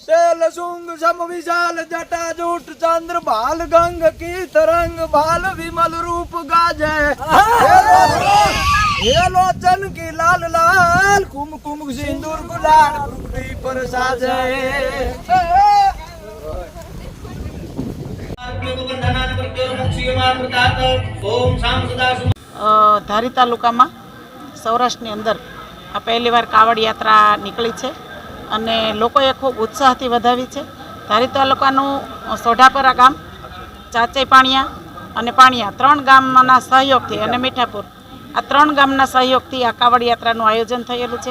શૈલ શુંગ સમ વિશાલ જટા જૂટ ચંદ્ર ભાલ ગંગ કી તરંગ ભાલ વિમલ રૂપ ગાજે. હે લોચન કી લાલ લાલ, કુમ કુમ સિંદૂર ગુલાલ પૃથ્વી પર સાજે. ધારી તાલુકામાં સૌરાષ્ટ્રની અંદર આ પહેલીવાર કાવડ યાત્રા નીકળી છે અને લોકોએ ખૂબ ઉત્સાહથી વધાવી છે. ધારી તાલુકાનું સોઢાપરા ગામ ચાચે પાણિયા અને પાણિયા ત્રણ ગામના સહયોગથી અને મીઠાપુર આ ત્રણ ગામના સહયોગથી આ કાવડ યાત્રાનું આયોજન થયેલું છે.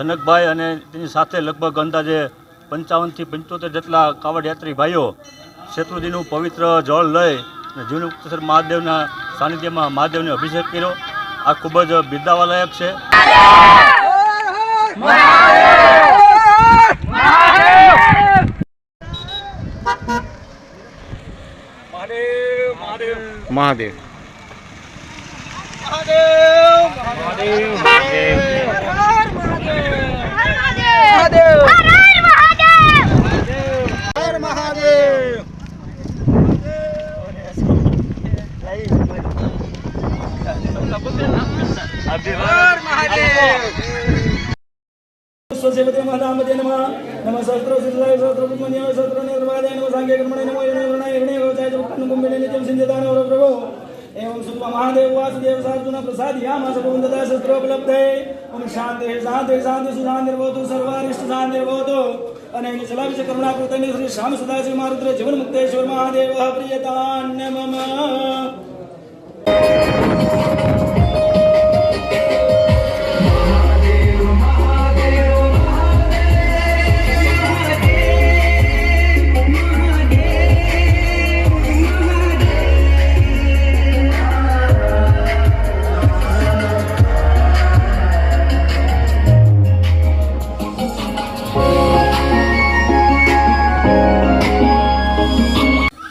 જનકભાઈ અને તેની સાથે લગભગ અંદાજે પંચાવનથી પંચોતેર જેટલા કાવડ યાત્રી ભાઈઓ શેત્રુજીનું પવિત્ર જળ લઈ અને જીવનમુક્તેશ્વર મહાદેવના સાનિધ્યમાં મહાદેવને અભિષેક કર્યો. આ ખૂબ જ બિરદાવાલાયક છે. મહાદેવ. હર મહાદેવ હર મહાદેવ स्वसेवते महादामते नमः नमः सहस्रो सिद्धाय सहस्रो पुष्पन्याय सहस्रो निर्वादाय नमः सांगे कर्मणे नमो यणे वर्णाय यणे वचाय दुःखं कुम्भेने नित्यं सिन्धदान वर प्रभो एवं सुत्वा महादेव वासुदेव सार्जुन प्रसाद यामास गोविन्ददा शस्त्रोपलब्धे ओम शान्तिः शान्तिः शान्तिः सुशान्तिर्भवतु सर्वारिष्ट शान्तिर्भवतु अनेन चलाविच करुणाकृतने श्री श्याम सदाशिव मारुद्र जीवन मुक्तेश्वर महादेवः प्रियतान्न मम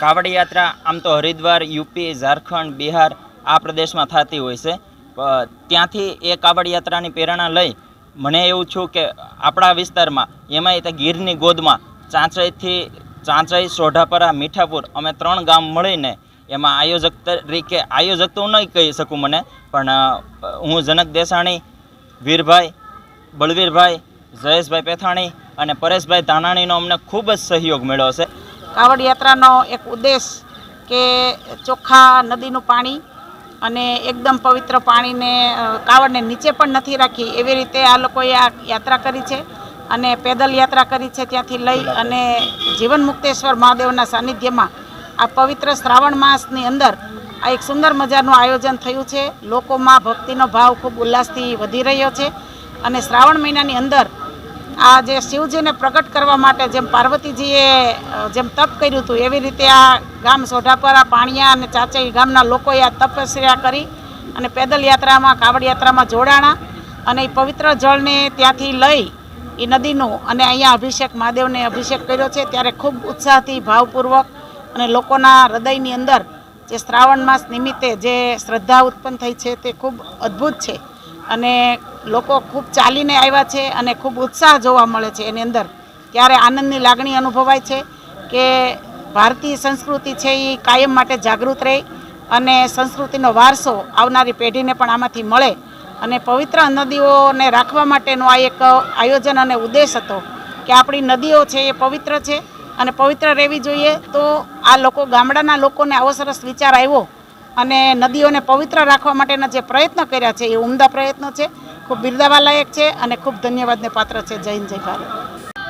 કાવડ યાત્રા, આમ તો હરિદ્વાર, યુપી, ઝારખંડ, બિહાર આ પ્રદેશમાં થતી હોય છે. ત્યાંથી એ કાવડ યાત્રાની પ્રેરણા લઈ મને એવું છું કે આપણા વિસ્તારમાં એમાંય તે ગીરની ગોદમાં ચાંચઈથી ચાંચઈ સોઢાપરા, મીઠાપુર અમે ત્રણ ગામ મળીને એમાં આયોજક તરીકે આયોજક તો હું નહીં કહી શકું મને, પણ હું જનક દેસાણી, વીરભાઈ, બળવીરભાઈ, જયેશભાઈ પેથાણી અને પરેશભાઈ ધાનાણીનો અમને ખૂબ જ સહયોગ મળ્યો છે. કાવડ યાત્રાનો એક ઉદ્દેશ કે ચોખ્ખા નદીનું પાણી અને એકદમ પવિત્ર પાણીને કાવડને નીચે પણ નથી રાખી. એવી રીતે આ લોકોએ આ યાત્રા કરી છે અને પેદલ યાત્રા કરી છે ત્યાંથી લઈ અને જીવન મુક્તેશ્વર મહાદેવના સાનિધ્યમાં આ પવિત્ર શ્રાવણ માસની અંદર આ એક સુંદર મજાનું આયોજન થયું છે. લોકોમાં ભક્તિનો ભાવ ખૂબ ઉલ્લાસથી વધી રહ્યો છે અને શ્રાવણ મહિનાની અંદર આ જે શિવજીને પ્રગટ કરવા માટે જેમ પાર્વતીજીએ જેમ તપ કર્યું હતું, એવી રીતે આ ગામ સોઢાપરા, પાણિયા અને ચાચઈ ગામના લોકોએ આ તપસ્યા કરી અને પેદલ યાત્રામાં, કાવડ યાત્રામાં જોડાણા અને એ પવિત્ર જળને ત્યાંથી લઈ એ નદીનું અને અહીંયા અભિષેક, મહાદેવને અભિષેક કર્યો છે. ત્યારે ખૂબ ઉત્સાહથી, ભાવપૂર્વક અને લોકોના હૃદયની અંદર જે શ્રાવણ માસ નિમિત્તે જે શ્રદ્ધા ઉત્પન્ન થઈ છે તે ખૂબ અદ્ભુત છે. અને લોકો ખૂબ ચાલીને આવ્યા છે અને ખૂબ ઉત્સાહ જોવા મળે છે એની અંદર. ત્યારે આનંદની લાગણી અનુભવાય છે કે ભારતીય સંસ્કૃતિ છે એ કાયમ માટે જાગૃત રહે અને સંસ્કૃતિનો વારસો આવનારી પેઢીને પણ આમાંથી મળે અને પવિત્ર નદીઓને રાખવા માટેનો આ એક આયોજન અને ઉદ્દેશ હતો કે આપણી નદીઓ છે એ પવિત્ર છે અને પવિત્ર રહેવી જોઈએ તો આ લોકો ગામડાના લોકોને આવો સરસ વિચાર આવ્યો અને નદીઓને પવિત્ર રાખવા માટેના જે પ્રયત્ન કર્યા છે એ ઉમદા પ્રયત્નો છે ખૂબ બિરદાવા લાયક છે અને ખૂબ ધન્યવાદને પાત્ર છે. જય હિન્દ જય ભારત.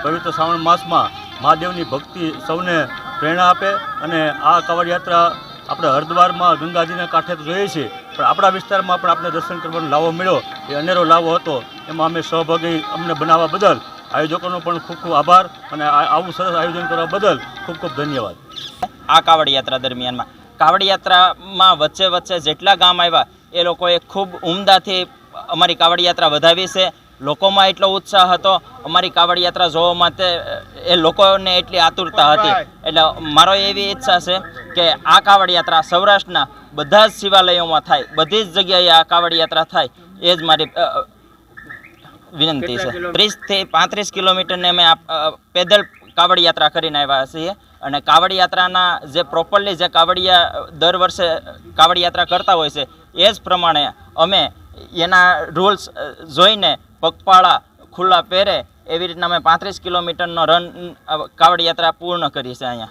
પવિત્ર શ્રાવણ માસમાં મહાદેવની ભક્તિ સૌને પ્રેરણા આપે અને આ કાવડ યાત્રા આપણે હરિદ્વારમાં ગંગાજીના કાંઠે તો જોઈએ છીએ પણ આપણા વિસ્તારમાં પણ આપણે દર્શન કરવાનો લાવો મળ્યો એ અનેરો લાવો હતો. એમાં અમે સહભાગી અમને બનાવવા બદલ આયોજકોનો પણ ખૂબ ખૂબ આભાર અને આ- આવું સરસ આયોજન કરવા બદલ ખૂબ ખૂબ ધન્યવાદ. આ કાવડ યાત્રા દરમિયાનમાં. કાવડ યાત્રામાં વચ્ચે વચ્ચે જેટલા ગામ આવ્યા એ લોકોએ ખૂબ ઉમદાથી અમારી કાવડ યાત્રા વધાવી છે. લોકોમાં એટલો ઉત્સાહ હતો. અમારી કાવડ યાત્રા જોવા માટે એ લોકોને એટલી આતુરતા હતી. એટલે મારો એવી ઈચ્છા છે કે આ કાવડ યાત્રા સૌરાષ્ટ્રના બધા જ શિવાલયોમાં થાય. બધી જ જગ્યાએ આ કાવડ યાત્રા થાય. એ જ મારી વિનંતી છે. ત્રીસથી પાંત્રીસ કિલોમીટરને અમે આ, પેદલ કાવડ યાત્રા કરીને આવ્યા છીએ. અને કાવડ યાત્રાના જે પ્રોપરલી જે કાવડિયા દર વર્ષે કાવડ યાત્રા કરતા હોય છે એ જ પ્રમાણે અમે એના રૂલ્સ જોઈને પગપાળા ખુલ્લા પહેરે, એવી રીતના અમે પાંત્રીસ કિલોમીટરનો રન કાવડ યાત્રા પૂર્ણ કરી છે અહીંયા.